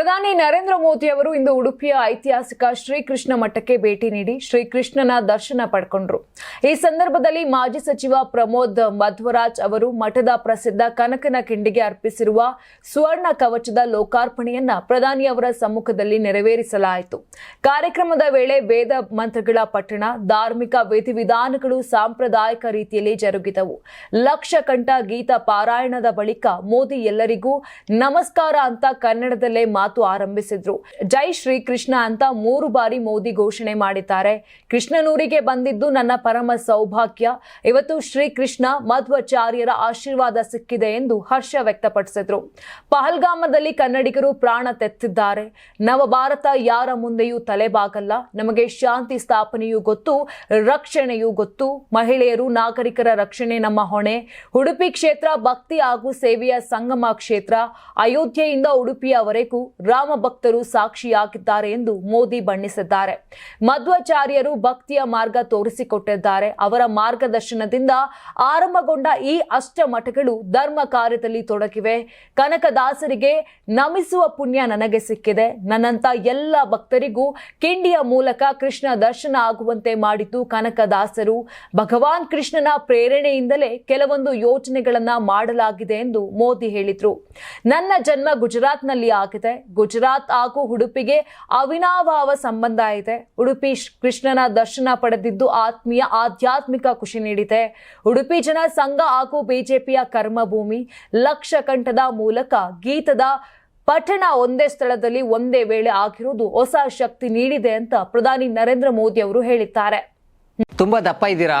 ಪ್ರಧಾನಿ ನರೇಂದ್ರ ಮೋದಿ ಅವರು ಇಂದು ಉಡುಪಿಯ ಐತಿಹಾಸಿಕ ಶ್ರೀಕೃಷ್ಣ ಮಠಕ್ಕೆ ಭೇಟಿ ನೀಡಿ ಶ್ರೀಕೃಷ್ಣನ ದರ್ಶನ ಪಡ್ಕೊಂಡ್ರು. ಈ ಸಂದರ್ಭದಲ್ಲಿ ಮಾಜಿ ಸಚಿವ ಪ್ರಮೋದ್ ಮಧ್ವರಾಜ್ ಅವರು ಮಠದ ಪ್ರಸಿದ್ಧ ಕನಕನ ಕಿಂಡಿಗೆ ಅರ್ಪಿಸಿರುವ ಸುವರ್ಣ ಕವಚದ ಲೋಕಾರ್ಪಣೆಯನ್ನ ಪ್ರಧಾನಿ ಅವರ ಸಮ್ಮುಖದಲ್ಲಿ ನೆರವೇರಿಸಲಾಯಿತು. ಕಾರ್ಯಕ್ರಮದ ವೇಳೆ ವೇದ ಮಂತ್ರಗಳ ಪಠಣ, ಧಾರ್ಮಿಕ ವಿಧಿವಿಧಾನಗಳು ಸಾಂಪ್ರದಾಯಿಕ ರೀತಿಯಲ್ಲಿ ಜರುಗಿದವು. ಲಕ್ಷ ಕಂಠ ಗೀತ ಪಾರಾಯಣದ ಬಳಿಕ ಮೋದಿ ಎಲ್ಲರಿಗೂ ನಮಸ್ಕಾರ ಅಂತ ಕನ್ನಡದಲ್ಲೇ ಮಾತು ಆರಂಭಿಸಿದ್ರು. ಜೈ ಶ್ರೀಕೃಷ್ಣ ಅಂತ ಮೂರು ಬಾರಿ ಮೋದಿ ಘೋಷಣೆ ಮಾಡಿದ್ದಾರೆ. ಕೃಷ್ಣನೂರಿಗೆ ಬಂದಿದ್ದು ನನ್ನ ಪರಮ ಸೌಭಾಗ್ಯ. ಇವತ್ತು ಶ್ರೀಕೃಷ್ಣ ಮಧ್ವಾಚಾರ್ಯರ ಆಶೀರ್ವಾದ ಸಿಕ್ಕಿದೆ ಎಂದು ಹರ್ಷ ವ್ಯಕ್ತಪಡಿಸಿದ್ರು. ಪಹಲ್ಗಾಮದಲ್ಲಿ ಕನ್ನಡಿಗರು ಪ್ರಾಣ ತೆತ್ತಿದ್ದಾರೆ. ನವ ಭಾರತ ಯಾರ ಮುಂದೆಯೂ ತಲೆಬಾಗಲ್ಲ. ನಮಗೆ ಶಾಂತಿ ಸ್ಥಾಪನೆಯೂ ಗೊತ್ತು, ರಕ್ಷಣೆಯೂ ಗೊತ್ತು. ಮಹಿಳೆಯರು, ನಾಗರಿಕರ ರಕ್ಷಣೆ ನಮ್ಮ ಹೊಣೆ. ಉಡುಪಿ ಕ್ಷೇತ್ರ ಭಕ್ತಿ ಹಾಗೂ ಸೇವೆಯ ಸಂಗಮ ಕ್ಷೇತ್ರ. ಅಯೋಧ್ಯೆಯಿಂದ ಉಡುಪಿಯವರೆಗೂ ರಾಮ ಭಕ್ತರು ಸಾಕ್ಷಿಯಾಗಿದ್ದಾರೆ ಎಂದು ಮೋದಿ ಬಣ್ಣಿಸಿದ್ದಾರೆ. ಮಧ್ವಾಚಾರ್ಯರು ಭಕ್ತಿಯ ಮಾರ್ಗ ತೋರಿಸಿಕೊಟ್ಟಿದ್ದಾರೆ. ಅವರ ಮಾರ್ಗದರ್ಶನದಿಂದ ಆರಂಭಗೊಂಡ ಈ ಅಷ್ಟ ಮಠಗಳು ಧರ್ಮ ಕಾರ್ಯದಲ್ಲಿ ತೊಡಗಿವೆ. ಕನಕದಾಸರಿಗೆ ನಮಿಸುವ ಪುಣ್ಯ ನನಗೆ ಸಿಕ್ಕಿದೆ. ನನ್ನಂತ ಎಲ್ಲ ಭಕ್ತರಿಗೂ ಕಿಂಡಿಯ ಮೂಲಕ ಕೃಷ್ಣ ದರ್ಶನ ಆಗುವಂತೆ ಮಾಡಿತು ಕನಕದಾಸರು. ಭಗವಾನ್ ಕೃಷ್ಣನ ಪ್ರೇರಣೆಯಿಂದಲೇ ಕೆಲವೊಂದು ಯೋಜನೆಗಳನ್ನ ಮಾಡಲಾಗಿದೆ ಎಂದು ಮೋದಿ ಹೇಳಿದ್ರು. ನನ್ನ ಜನ್ಮ ಗುಜರಾತ್ನಲ್ಲಿ ಆಗಿದೆ. ಗುಜರಾತ್ ಹಾಗೂ ಉಡುಪಿಗೆ ಅವಿನಾಭಾವ ಸಂಬಂಧ ಇದೆ. ಉಡುಪಿ ಕೃಷ್ಣನ ದರ್ಶನ ಪಡೆದಿದ್ದು ಆತ್ಮೀಯ ಆಧ್ಯಾತ್ಮಿಕ ಖುಷಿ ನೀಡಿದೆ. ಉಡುಪಿ ಜನ ಸಂಘ ಹಾಗೂ ಬಿಜೆಪಿಯ ಕರ್ಮಭೂಮಿ ಲಕ್ಷ ಕಂಠದ ಮೂಲಕ ಗೀತದ ಪಠಣ ಒಂದೇ ಸ್ಥಳದಲ್ಲಿ ಒಂದೇ ವೇಳೆ ಆಗಿರುವುದು ಹೊಸ ಶಕ್ತಿ ನೀಡಿದೆ ಅಂತ ಪ್ರಧಾನಿ ನರೇಂದ್ರ ಮೋದಿ ಅವರು ಹೇಳಿದ್ದಾರೆ. ತುಂಬಾ ದಪ್ಪ ಇದ್ದೀರಾ?